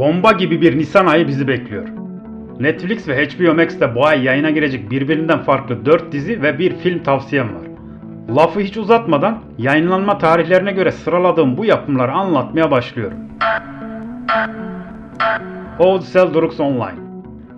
Bomba gibi bir Nisan ayı bizi bekliyor. Netflix ve HBO Max'te bu ay yayına girecek birbirinden farklı 4 dizi ve bir film tavsiyem var. Lafı hiç uzatmadan yayınlanma tarihlerine göre sıraladığım bu yapımları anlatmaya başlıyorum. How to Sell Drugs Online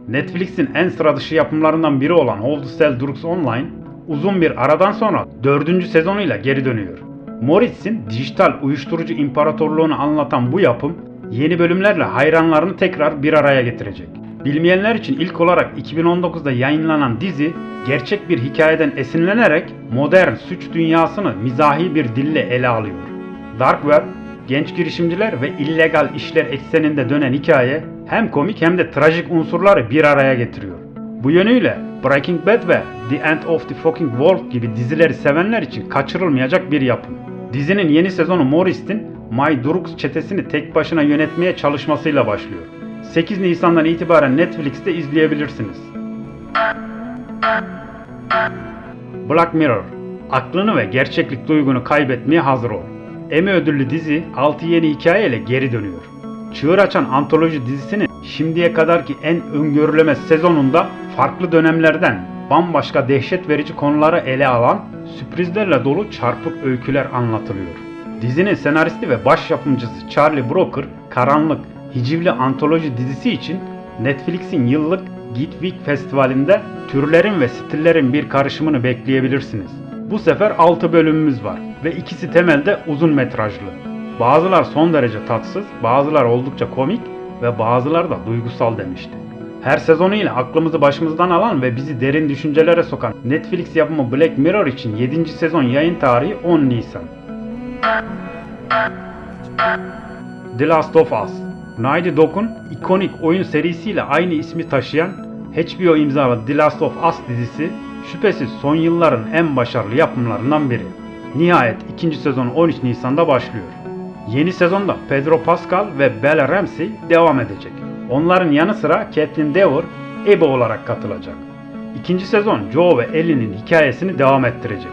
Netflix'in en sıra dışı yapımlarından biri olan How to Sell Drugs Online, uzun bir aradan sonra 4. sezonuyla geri dönüyor. Moritz'in dijital uyuşturucu imparatorluğunu anlatan bu yapım, yeni bölümlerle hayranlarını tekrar bir araya getirecek. Bilmeyenler için ilk olarak 2019'da yayınlanan dizi, gerçek bir hikayeden esinlenerek modern suç dünyasını mizahi bir dille ele alıyor. Dark Web, genç girişimciler ve illegal işler ekseninde dönen hikaye hem komik hem de trajik unsurları bir araya getiriyor. Bu yönüyle Breaking Bad ve The End of the Fucking World gibi dizileri sevenler için kaçırılmayacak bir yapım. Dizinin yeni sezonu Morris'in My Drugs çetesini tek başına yönetmeye çalışmasıyla başlıyor. 8 Nisan'dan itibaren Netflix'te izleyebilirsiniz. Black Mirror Aklını ve gerçeklik duygunu kaybetmeye hazır ol. Emmy ödüllü dizi 6 yeni hikayeyle geri dönüyor. Çığır açan antoloji dizisinin şimdiye kadarki en öngörülemez sezonunda farklı dönemlerden bambaşka dehşet verici konuları ele alan sürprizlerle dolu çarpık öyküler anlatılıyor. Dizinin senaristi ve baş yapımcısı Charlie Brooker, karanlık, hicivli antoloji dizisi için Netflix'in yıllık Geek Week Festivali'nde türlerin ve stillerin bir karışımını bekleyebilirsiniz. Bu sefer 6 bölümümüz var ve ikisi temelde uzun metrajlı. Bazılar son derece tatsız, bazılar oldukça komik ve bazıları da duygusal demişti. Her sezonuyla aklımızı başımızdan alan ve bizi derin düşüncelere sokan Netflix yapımı Black Mirror için 7. sezon yayın tarihi 10 Nisan. The Last of Us Naughty Dog'un ikonik oyun serisiyle aynı ismi taşıyan HBO imzalı The Last of Us dizisi şüphesiz son yılların en başarılı yapımlarından biri. Nihayet ikinci sezon 13 Nisan'da başlıyor. Yeni sezonda Pedro Pascal ve Bella Ramsey devam edecek. Onların yanı sıra Catelyn Dever, Abby olarak katılacak. İkinci sezon Joe ve Ellie'nin hikayesini devam ettirecek.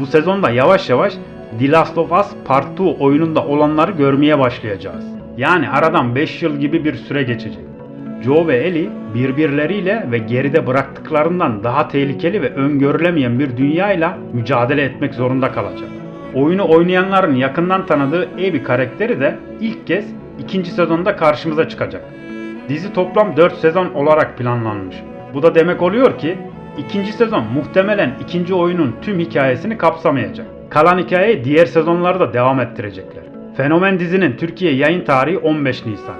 Bu sezonda yavaş yavaş The Last of Us Part 2 oyununda olanları görmeye başlayacağız. Yani aradan 5 yıl gibi bir süre geçecek. Joe ve Ellie birbirleriyle ve geride bıraktıklarından daha tehlikeli ve öngörülemeyen bir dünyayla mücadele etmek zorunda kalacak. Oyunu oynayanların yakından tanıdığı Abby karakteri de ilk kez ikinci sezonda karşımıza çıkacak. Dizi toplam 4 sezon olarak planlanmış. Bu da demek oluyor ki ikinci sezon muhtemelen ikinci oyunun tüm hikayesini kapsamayacak. Kalan hikayeyi diğer sezonlarda devam ettirecekler. Fenomen dizinin Türkiye yayın tarihi 15 Nisan.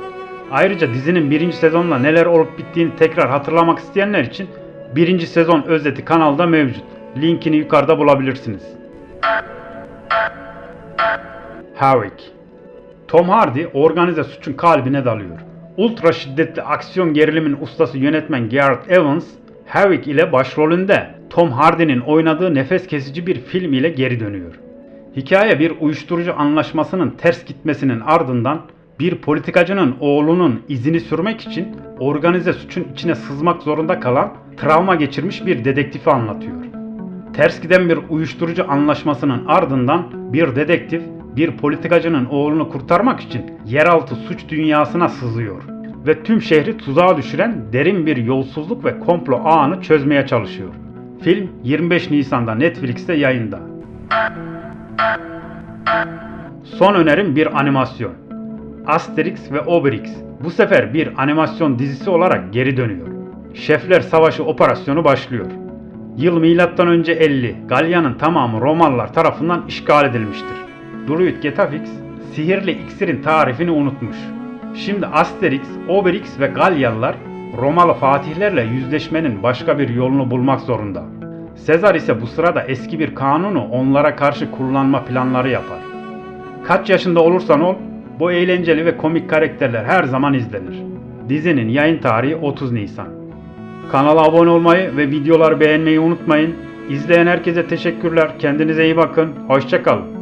Ayrıca dizinin birinci sezonla neler olup bittiğini tekrar hatırlamak isteyenler için birinci sezon özeti kanalda mevcut. Linkini yukarıda bulabilirsiniz. Havoc Tom Hardy organize suçun kalbine dalıyor. Ultra şiddetli aksiyon gerilimin ustası yönetmen Gareth Evans, Havoc ile başrolünde Tom Hardy'nin oynadığı nefes kesici bir film ile geri dönüyor. Hikaye bir uyuşturucu anlaşmasının ters gitmesinin ardından bir politikacının oğlunun izini sürmek için organize suçun içine sızmak zorunda kalan travma geçirmiş bir dedektifi anlatıyor. Ters giden bir uyuşturucu anlaşmasının ardından bir dedektif bir politikacının oğlunu kurtarmak için yeraltı suç dünyasına sızıyor ve tüm şehri tuzağa düşüren derin bir yolsuzluk ve komplo ağını çözmeye çalışıyor. Film 25 Nisan'da Netflix'te yayında. Son önerim bir animasyon. Asterix ve Obelix bu sefer bir animasyon dizisi olarak geri dönüyor. Şefler Savaşı operasyonu başlıyor. Yıl önce 50, Galya'nın tamamı Romalılar tarafından işgal edilmiştir. Druid Getafix, sihirli iksirin tarifini unutmuş. Şimdi Asterix, Obelix ve Galyalılar Romalı fatihlerle yüzleşmenin başka bir yolunu bulmak zorunda. Sezar ise bu sırada eski bir kanunu onlara karşı kullanma planları yapar. Kaç yaşında olursan ol, bu eğlenceli ve komik karakterler her zaman izlenir. Dizinin yayın tarihi 30 Nisan. Kanala abone olmayı ve videoları beğenmeyi unutmayın. İzleyen herkese teşekkürler. Kendinize iyi bakın. Hoşçakalın.